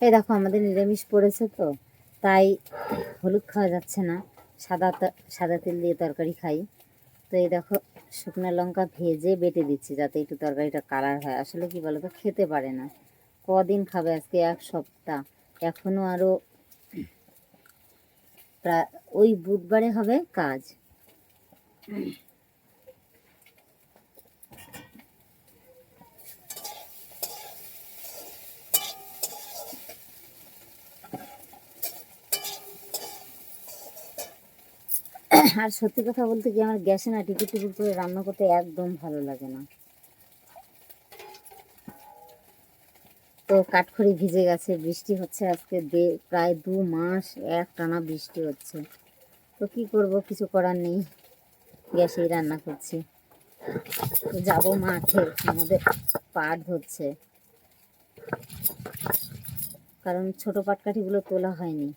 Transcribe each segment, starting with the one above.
এই দেখো আমাদের নিরামিষ পড়েছে তো, তাই হলুদ খাওয়া যাচ্ছে না। সাদা সাদা তেল দিয়ে তরকারি খাই। তো এই দেখো, শুকনো লঙ্কা ভেজে বেটে দিচ্ছি যাতে একটু তরকারিটা কালার হয়। আসলে কি বলো তো খেতে পারে না। কদিন খাবে আজকে এক সপ্তাহ। এখনও আরও প্রায়, ওই বুধবারে হবে কাজ। আর সত্যি কথা বলতে কি আমার গ্যাসে না টিকিট টিকিট করে রান্না করতে একদম ভালো লাগে না। তো কাঠখড়ি ভিজে গেছে, বৃষ্টি হচ্ছে আজকে দে, প্রায় দু মাস এক টানা বৃষ্টি হচ্ছে। তো কি করব, কিছু করার নেই, গ্যাসেই রান্না করছি। যাব মাঠে, আমাদের পাট হচ্ছে। কারণ ছোট পাটকাঠিগুলো তোলা হয়নি।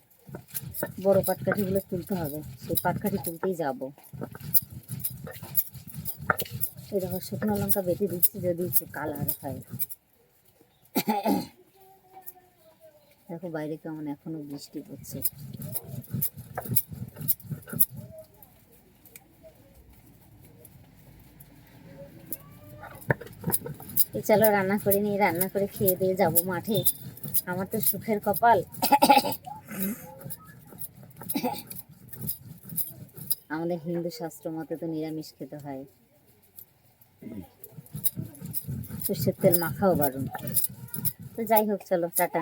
বড় পাটকাঠিগুলো তুলতে হবে। সেই পাটকাঠি তুলতেই যাব। এই দেখো, শুকনো লঙ্কা বেটে দিচ্ছি যদি একটু কালার হয়। দেখো বাইরে কেমন এখনও বৃষ্টি পড়ছে। চলো, রান্না করে নিয়ে রান্না করে খেয়ে দিয়ে যাব মাঠে। আমার তো সুখের কপাল। আমাদের হিন্দু শাস্ত্র মতে তো নিরামিষ খেতে হয়। সর্ষের তেল মাখাও বারণ তো যাই হোক, চলো, টাটা।